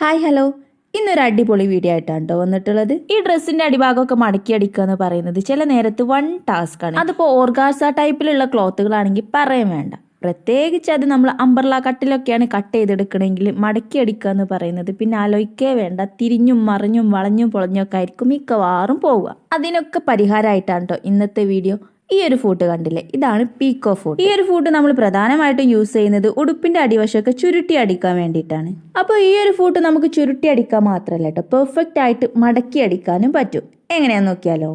Hi hello ഇന്നൊരു അടിപൊളി video ആയിട്ടാണ് കേട്ടോ വന്നിട്ടുള്ളത്. ഈ ഡ്രസ്സിന്റെ അടിഭാഗമൊക്കെ മടക്കി അടിക്കുക എന്ന് പറയുന്നത് ചില നേരത്ത് വൺ ടാസ്ക് ആണ്. അതിപ്പോ ഓർഗാസ ടൈപ്പിലുള്ള ക്ലോത്തുകളാണെങ്കിൽ പറയാൻ വേണ്ട. പ്രത്യേകിച്ച് അത് നമ്മൾ അമ്പർല കട്ടിലൊക്കെയാണ് കട്ട് ചെയ്തെടുക്കണമെങ്കിൽ മടക്കി അടിക്കുക എന്ന് പറയുന്നത് പിന്നെ ആലോചിക്കേ വേണ്ട. തിരിഞ്ഞും മറിഞ്ഞും വളഞ്ഞും ഒക്കെ ആയിരിക്കും മിക്കവാറും പോവുക. അതിനൊക്കെ പരിഹാരമായിട്ടാണ് കേട്ടോ ഇന്നത്തെ വീഡിയോ ഈ ഒരു ഫൂട്ട് കണ്ടില്ലേ? ഇതാണ് പീക്കോ ഫൂട്ട്. ഈ ഒരു ഫൂട്ട് നമ്മൾ പ്രധാനമായിട്ടും യൂസ് ചെയ്യുന്നത് ഉടുപ്പിന്റെ അടിവശമൊക്കെ ചുരുട്ടി അടിക്കാൻ വേണ്ടിയിട്ടാണ്. അപ്പോൾ ഈ ഒരു ഫൂട്ട് നമുക്ക് ചുരുട്ടി അടിക്കാൻ മാത്രമല്ല കേട്ടോ പെർഫെക്റ്റ് ആയിട്ട് മടക്കി അടിക്കാനും പറ്റും. എങ്ങനെയാന്ന് നോക്കിയാലോ?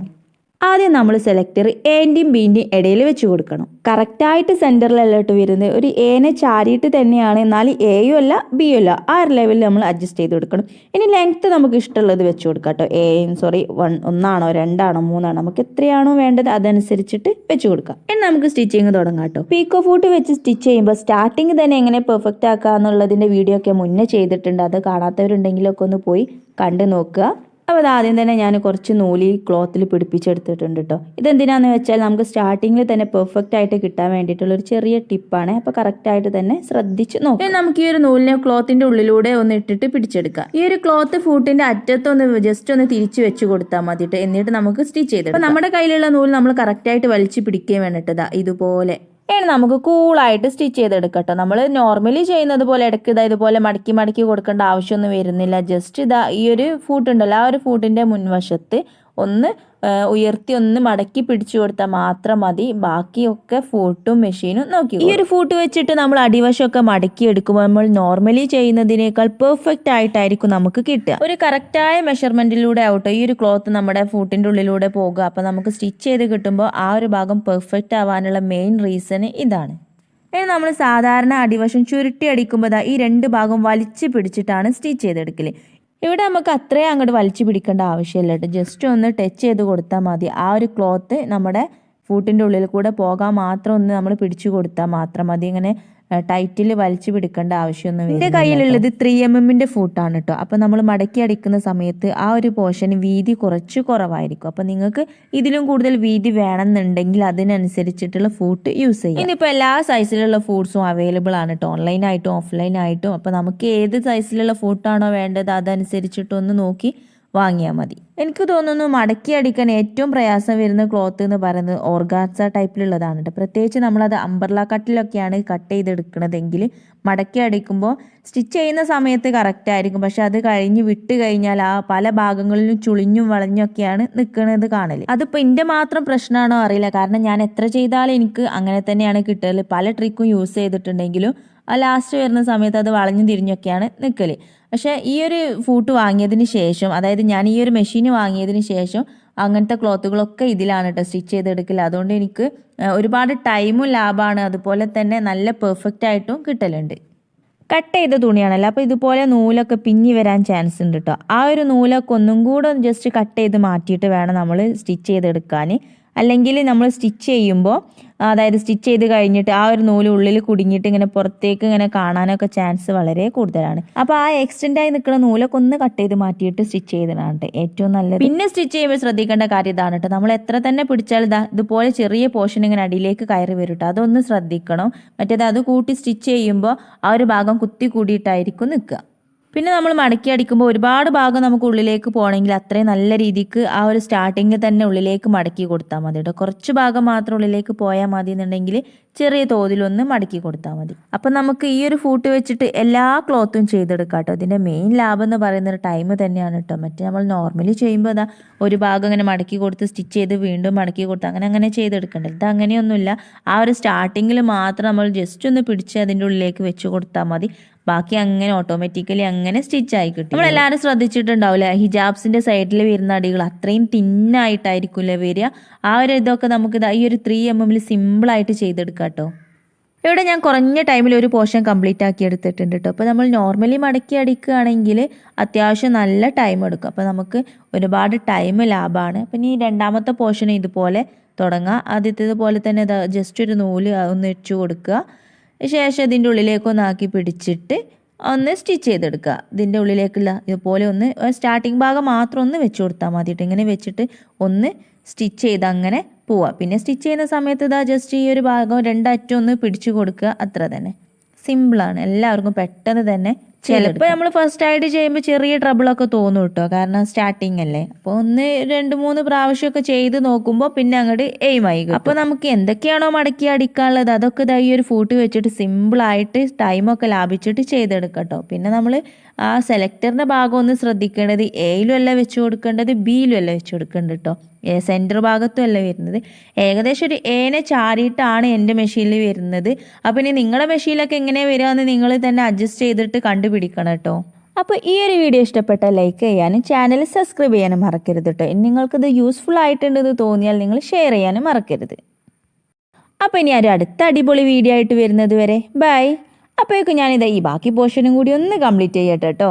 ആദ്യം നമ്മൾ സെലക്ടർ എന്റെയും ബീന്റെയും ഇടയിൽ വെച്ച് കൊടുക്കണം. കറക്റ്റായിട്ട് സെന്ററിലല്ലോട്ട് വരുന്നത്. ഒരു എനെ ചാരിയിട്ട് തന്നെയാണ്. എന്നാൽ എയും അല്ല ബിയും അല്ല. ആ ഒരു ലെവലിൽ നമ്മൾ അഡ്ജസ്റ്റ് ചെയ്ത് കൊടുക്കണം. ഇനി ലെങ്ത്ത് നമുക്ക് ഇഷ്ടമുള്ളത് വെച്ച് കൊടുക്കാം കേട്ടോ. എയും സോറി വൺ ഒന്നാണോ രണ്ടാണോ മൂന്നാണോ നമുക്ക് എത്രയാണോ വേണ്ടത് അതനുസരിച്ചിട്ട് വെച്ച് കൊടുക്കാം. ഇനി നമുക്ക് സ്റ്റിച്ചിങ് തുടങ്ങാം കേട്ടോ. പീക്കോ ഫൂട്ട് വെച്ച് സ്റ്റിച്ച് ചെയ്യുമ്പോൾ സ്റ്റാർട്ടിങ് തന്നെ എങ്ങനെ പെർഫെക്റ്റ് ആക്കുക എന്നുള്ളതിന്റെ വീഡിയോ ഒക്കെ മുന്നേ ചെയ്തിട്ടുണ്ട്. അത് കാണാത്തവരുണ്ടെങ്കിലൊക്കെ ഒന്ന് പോയി കണ്ടു നോക്കുക. അപ്പോൾ അത് ആദ്യം തന്നെ ഞാൻ കുറച്ച് നൂലി ക്ലോത്തിൽ പിടിപ്പിച്ചെടുത്തിട്ടുണ്ട് കേട്ടോ ഇതെന്തിനാന്ന് വെച്ചാൽ നമുക്ക് സ്റ്റാർട്ടിങ്ങിൽ തന്നെ പെർഫെക്റ്റ് ആയിട്ട് കിട്ടാൻ വേണ്ടിയിട്ടുള്ള ഒരു ചെറിയ ടിപ്പാണ് അപ്പോൾ കറക്റ്റ് ആയിട്ട് തന്നെ ശ്രദ്ധിച്ച് നോക്കാം. നമുക്ക് ഈ ഒരു നൂലിനെ ക്ലോത്തിന്റെ ഉള്ളിലൂടെ ഒന്ന് ഇട്ടിട്ട് പിടിച്ചെടുക്കാം. ഈ ഒരു ക്ലോത്ത് ഫൂട്ടിന്റെ അറ്റത്തൊന്ന് ജസ്റ്റ് ഒന്ന് തിരിച്ചു വെച്ച് കൊടുത്താൽ മതിയിട്ട് എന്നിട്ട് നമുക്ക് സ്റ്റിച്ച് ചെയ്ത് അപ്പോൾ നമ്മുടെ കയ്യിലുള്ള നൂൽ നമ്മൾ കറക്റ്റ് ആയിട്ട് വലിച്ചു പിടിക്കുകയും വേണ്ടിട്ടതാ ഇതുപോലെ. ഇനി നമുക്ക് കൂളായിട്ട് സ്റ്റിച്ച് ചെയ്തെടുക്കട്ടോ. നമ്മൾ നോർമലി ചെയ്യുന്നത് പോലെ ഇടയ്ക്ക് ഇതാ ഇതുപോലെ മടക്കി മടക്കി കൊടുക്കേണ്ട ആവശ്യമൊന്നും വരുന്നില്ല. ജസ്റ്റ് ഇതാ ഈ ഒരു ഫൂട്ട് ഉണ്ടല്ലോ ആ ഒരു ഫൂട്ടിന്റെ മുൻവശത്ത് ഒന്ന് ഉയർത്തി ഒന്ന് മടക്കി പിടിച്ചു കൊടുത്താൽ മാത്രം മതി. ബാക്കിയൊക്കെ ഫൂട്ടും മെഷീനും നോക്കി ഈ ഒരു ഫൂട്ട് വെച്ചിട്ട് നമ്മൾ അടിവശമൊക്കെ മടക്കി എടുക്കുമ്പോൾ നമ്മൾ നോർമലി ചെയ്യുന്നതിനേക്കാൾ പെർഫെക്റ്റ് ആയിട്ടായിരിക്കും നമുക്ക് കിട്ടുക. ഒരു കറക്റ്റായ മെഷർമെന്റിലൂടെ ആവട്ടെ ഈ ഒരു ക്ലോത്ത് നമ്മുടെ ഫൂട്ടിന്റെ ഉള്ളിലൂടെ പോകുക. അപ്പോൾ നമുക്ക് സ്റ്റിച്ച് ചെയ്ത് കിട്ടുമ്പോൾ ആ ഒരു ഭാഗം പെർഫെക്റ്റ് ആവാനുള്ള മെയിൻ റീസൺ ഇതാണ്. ഇനി നമ്മൾ സാധാരണ അടിവശം ചുരുട്ടി അടിക്കുമ്പോൾ ഈ രണ്ട് ഭാഗം വലിച്ചു പിടിച്ചിട്ടാണ് സ്റ്റിച്ച് ചെയ്തെടുക്കൽ. ഇവിടെ നമുക്ക് അത്രയും അങ്ങോട്ട് വലിച്ചു പിടിക്കേണ്ട ആവശ്യമില്ല കേട്ടോ. ജസ്റ്റ് ഒന്ന് ടച്ച് ചെയ്ത് കൊടുത്താൽ മതി. ആ ഒരു ക്ലോത്ത് നമ്മുടെ ഫൂട്ടിന്റെ ഉള്ളിൽ കൂടെ പോകാൻ മാത്രം ഒന്ന് നമ്മൾ പിടിച്ചു കൊടുത്താൽ മാത്രം മതി. ഇങ്ങനെ ടൈറ്റിൽ വലിച്ചു പിടിക്കേണ്ട ആവശ്യമൊന്നും എന്റെ കയ്യിലുള്ളത് ത്രീ എം എമ്മിന്റെ ഫൂട്ടാണ് കേട്ടോ. അപ്പോൾ നമ്മൾ മടക്കി അടിക്കുന്ന സമയത്ത് ആ ഒരു പോർഷന് വീതി കുറച്ച് കുറവായിരിക്കും. അപ്പോൾ നിങ്ങൾക്ക് ഇതിലും കൂടുതൽ വീതി വേണമെന്നുണ്ടെങ്കിൽ അതിനനുസരിച്ചിട്ടുള്ള ഫൂട്ട് യൂസ് ചെയ്യാം. ഇനിയിപ്പോൾ എല്ലാ സൈസിലുള്ള ഫ്രൂട്ട്സും അവൈലബിൾ ആണ് കേട്ടോ. ഓൺലൈനായിട്ടും ഓഫ്ലൈനായിട്ടും അപ്പോൾ നമുക്ക് ഏത് സൈസിലുള്ള ഫൂട്ടാണോ വേണ്ടത് അതനുസരിച്ചിട്ടൊന്ന് നോക്കി വാങ്ങിയാൽ മതി. എനിക്ക് തോന്നുന്നു മടക്കി അടിക്കാൻ ഏറ്റവും പ്രയാസം വരുന്ന ക്ലോത്ത് എന്ന് പറയുന്നത് ഓർഗാൻസ ടൈപ്പിലുള്ളതാണ് കേട്ടോ പ്രത്യേകിച്ച് നമ്മളത് അമ്പർല കട്ടിലൊക്കെയാണ് കട്ട് ചെയ്തെടുക്കണതെങ്കിൽ മടക്കി അടിക്കുമ്പോൾ സ്റ്റിച്ച് ചെയ്യുന്ന സമയത്ത് കറക്റ്റ് ആയിരിക്കും. പക്ഷെ അത് കഴിഞ്ഞ് വിട്ട് കഴിഞ്ഞാൽ ആ പല ഭാഗങ്ങളിലും ചുളിഞ്ഞും വളഞ്ഞൊക്കെയാണ് നിൽക്കുന്നത് കാണൽ അതിപ്പോൾ എന്റെ മാത്രം പ്രശ്നമാണോ അറിയില്ല. കാരണം ഞാൻ എത്ര ചെയ്താലും എനിക്ക് അങ്ങനെ തന്നെയാണ് കിട്ടൽ പല ട്രിക്കും യൂസ് ചെയ്തിട്ടുണ്ടെങ്കിലും ആ ലാസ്റ്റ് വരുന്ന സമയത്ത് അത് വളഞ്ഞു തിരിഞ്ഞൊക്കെയാണ് നിൽക്കൽ പക്ഷേ ഈ ഒരു ഫൂട്ട് വാങ്ങിയതിന് ശേഷം അതായത് ഞാൻ ഈ ഒരു മെഷീൻ വാങ്ങിയതിന് ശേഷം അങ്ങനത്തെ ക്ലോത്തുകളൊക്കെ ഇതിലാണ് കേട്ടോ സ്റ്റിച്ച് ചെയ്തെടുക്കില്ല അതുകൊണ്ട് എനിക്ക് ഒരുപാട് ടൈമും ലാഭമാണ് അതുപോലെ തന്നെ നല്ല പെർഫെക്റ്റ് ആയിട്ടും കിട്ടലുണ്ട്. കട്ട് ചെയ്ത തുണിയാണല്ലോ. അപ്പോൾ ഇതുപോലെ നൂലൊക്കെ പിഞ്ഞി വരാൻ ചാൻസ് ഉണ്ട് കേട്ടോ ആ ഒരു നൂലൊക്കെ ഒന്നും കൂടെ ജസ്റ്റ് കട്ട് ചെയ്ത് മാറ്റിയിട്ട് വേണം നമ്മൾ സ്റ്റിച്ച് ചെയ്തെടുക്കാൻ അല്ലെങ്കിൽ നമ്മൾ സ്റ്റിച്ച് ചെയ്യുമ്പോൾ അതായത് സ്റ്റിച്ച് ചെയ്ത് കഴിഞ്ഞിട്ട് ആ ഒരു നൂൽ ഉള്ളിൽ കുടുങ്ങിയിട്ട് ഇങ്ങനെ പുറത്തേക്ക് ഇങ്ങനെ കാണാനൊക്കെ ചാൻസ് വളരെ കൂടുതലാണ്. അപ്പോൾ ആ എക്സ്റ്റെൻഡ് ആയി നിൽക്കുന്ന നൂലൊക്കെ ഒന്ന് കട്ട് ചെയ്ത് മാറ്റിയിട്ട് സ്റ്റിച്ച് ചെയ്തതാണ് ഏറ്റവും നല്ലത്. പിന്നെ സ്റ്റിച്ച് ചെയ്യുമ്പോൾ ശ്രദ്ധിക്കേണ്ട കാര്യം ഇതാണ് കേട്ടോ നമ്മൾ എത്ര തന്നെ പിടിച്ചാൽ ഇതാ ഇതുപോലെ ചെറിയ പോർഷൻ ഇങ്ങനെ അടിയിലേക്ക് കയറി വരും കേട്ടോ അതൊന്ന് ശ്രദ്ധിക്കണം. മറ്റേത് അത് കൂട്ടി സ്റ്റിച്ച് ചെയ്യുമ്പോൾ ആ ഒരു ഭാഗം കുത്തി കൂടിയിട്ടായിരിക്കും നിൽക്കുക. പിന്നെ നമ്മൾ മടക്കി അടിക്കുമ്പോൾ ഒരുപാട് ഭാഗം നമുക്ക് ഉള്ളിലേക്ക് പോകണമെങ്കിൽ അത്രയും നല്ല രീതിക്ക് ആ ഒരു സ്റ്റാർട്ടിങ്ങിൽ തന്നെ ഉള്ളിലേക്ക് മടക്കി കൊടുത്താൽ മതി കേട്ടോ. കുറച്ച് ഭാഗം മാത്രം ഉള്ളിലേക്ക് പോയാൽ മതി എന്നുണ്ടെങ്കിൽ ചെറിയ തോതിലൊന്ന് മടക്കി കൊടുത്താൽ മതി. അപ്പം നമുക്ക് ഈ ഒരു ഫൂട്ട് വെച്ചിട്ട് എല്ലാ ക്ലോത്തും ചെയ്തെടുക്കാം കേട്ടോ. ഇതിന്റെ മെയിൻ ലാഭം എന്ന് പറയുന്നത് ടൈം തന്നെയാണ് കേട്ടോ. മറ്റേ നമ്മൾ നോർമലി ചെയ്യുമ്പോൾ അതാ ഒരു ഭാഗം ഇങ്ങനെ മടക്കി കൊടുത്ത് സ്റ്റിച്ച് ചെയ്ത് വീണ്ടും മടക്കി കൊടുത്ത് അങ്ങനെ അങ്ങനെ ചെയ്തെടുക്കണ്ട. ഇത് അങ്ങനെയൊന്നുമില്ല. ആ ഒരു സ്റ്റാർട്ടിങ്ങിൽ മാത്രം നമ്മൾ ജസ്റ്റ് ഒന്ന് പിടിച്ച് അതിന്റെ ഉള്ളിലേക്ക് വെച്ച് കൊടുത്താൽ മതി. ബാക്കി അങ്ങനെ ഓട്ടോമാറ്റിക്കലി അങ്ങനെ സ്റ്റിച്ച് ആയി കിട്ടും. നമ്മൾ എല്ലാവരും ശ്രദ്ധിച്ചിട്ടുണ്ടാവില്ലേ? ഹിജാബ്സിന്റെ സൈഡിൽ വരുന്ന അടികൾ അത്രയും തിന്നായിട്ടായിരിക്കില്ലേ വരിക? ആ ഒരു ഇതൊക്കെ നമുക്ക് ഈ ഒരു ത്രീ എം എമ്മിൽ സിമ്പിളായിട്ട് ചെയ്തെടുക്കാം കേട്ടോ ഇവിടെ ഞാൻ കുറഞ്ഞ ടൈമിൽ ഒരു പോർഷൻ കംപ്ലീറ്റ് ആക്കി എടുത്തിട്ടുണ്ട് കേട്ടോ അപ്പോൾ നമ്മൾ നോർമലി മടക്കി അടിക്കുകയാണെങ്കിൽ അത്യാവശ്യം നല്ല ടൈം എടുക്കും. അപ്പോൾ നമുക്ക് ഒരുപാട് ടൈം ലാഭമാണ്. അപ്പം ഇനി രണ്ടാമത്തെ പോർഷൻ ഇതുപോലെ തുടങ്ങാം. ആദ്യത്തേത് പോലെ തന്നെ ജസ്റ്റ് ഒരു നൂൽ ഒന്ന് ഇച്ചു കൊടുക്കുക. ശേഷം ഇതിന്റെ ഉള്ളിലേക്ക് ഒന്ന് ആക്കി പിടിച്ചിട്ട് ഒന്ന് സ്റ്റിച്ച് ചെയ്തെടുക്കുക. ഇതിന്റെ ഉള്ളിലേക്കുള്ള ഇതുപോലെ ഒന്ന് സ്റ്റാർട്ടിങ് ഭാഗം മാത്രം ഒന്ന് വെച്ച് കൊടുത്താൽ മതിയിട്ട് ഇങ്ങനെ വെച്ചിട്ട് ഒന്ന് സ്റ്റിച്ച് ചെയ്ത് അങ്ങനെ പോവുക. പിന്നെ സ്റ്റിച്ച് ചെയ്യുന്ന സമയത്ത് ഇതാ ജസ്റ്റ് ഈ ഒരു ഭാഗം രണ്ടറ്റം ഒന്ന് പിടിച്ചു കൊടുക്കുക. അത്ര തന്നെ. സിമ്പിളാണ് എല്ലാവർക്കും പെട്ടെന്ന് തന്നെ ചിലപ്പോൾ നമ്മൾ ഫസ്റ്റ് ആയിട്ട് ചെയ്യുമ്പോൾ ചെറിയ ട്രബിളൊക്കെ തോന്നും കേട്ടോ കാരണം സ്റ്റാർട്ടിങ് അല്ലേ. അപ്പോൾ ഒന്ന് രണ്ട് മൂന്ന് പ്രാവശ്യമൊക്കെ ചെയ്ത് നോക്കുമ്പോൾ പിന്നെ അങ്ങോട്ട് എയിമായി അപ്പോൾ നമുക്ക് എന്തൊക്കെയാണോ മടക്കി അടിക്കാനുള്ളത് അതൊക്കെ ദാ ഈ ഒരു ഫൂട്ട് വെച്ചിട്ട് സിമ്പിളായിട്ട് ടൈമൊക്കെ ലാഭിച്ചിട്ട് ചെയ്തെടുക്കാം കേട്ടോ പിന്നെ നമ്മൾ ആ സെലക്ടറിന്റെ ഭാഗം ഒന്ന് ശ്രദ്ധിക്കേണ്ടത് എയിലും അല്ല വെച്ച് കൊടുക്കേണ്ടത് ബിയിലും അല്ല വെച്ച് കൊടുക്കേണ്ടത് കേട്ടോ സെന്റർ ഭാഗത്തും അല്ല വരുന്നത്. ഏകദേശം ഒരു ഏനെ ചാരിയിട്ടാണ് എന്റെ മെഷീനിൽ വരുന്നത്. അപ്പോൾ ഇനി നിങ്ങളുടെ മെഷീനിലൊക്കെ എങ്ങനെയാണ് വരിക എന്ന് നിങ്ങൾ തന്നെ അഡ്ജസ്റ്റ് ചെയ്തിട്ട് കണ്ടുപിടിക്കണം കേട്ടോ. അപ്പോൾ ഈ ഒരു വീഡിയോ ഇഷ്ടപ്പെട്ട ലൈക്ക് ചെയ്യാനും ചാനൽ സബ്സ്ക്രൈബ് ചെയ്യാനും മറക്കരുത് കേട്ടോ നിങ്ങൾക്കിത് യൂസ്ഫുൾ ആയിട്ടുണ്ടെന്ന് തോന്നിയാൽ നിങ്ങൾ ഷെയർ ചെയ്യാനും മറക്കരുത്. അപ്പോൾ ഇനി ഒരു അടുത്ത അടിപൊളി വീഡിയോ ആയിട്ട് വരുന്നത് വരെ. ബൈ അപ്പോഴേക്കും ഞാനിതാ ഈ ബാക്കി പോർഷനും കൂടി ഒന്ന് കംപ്ലീറ്റ് ചെയ്യട്ടെ കേട്ടോ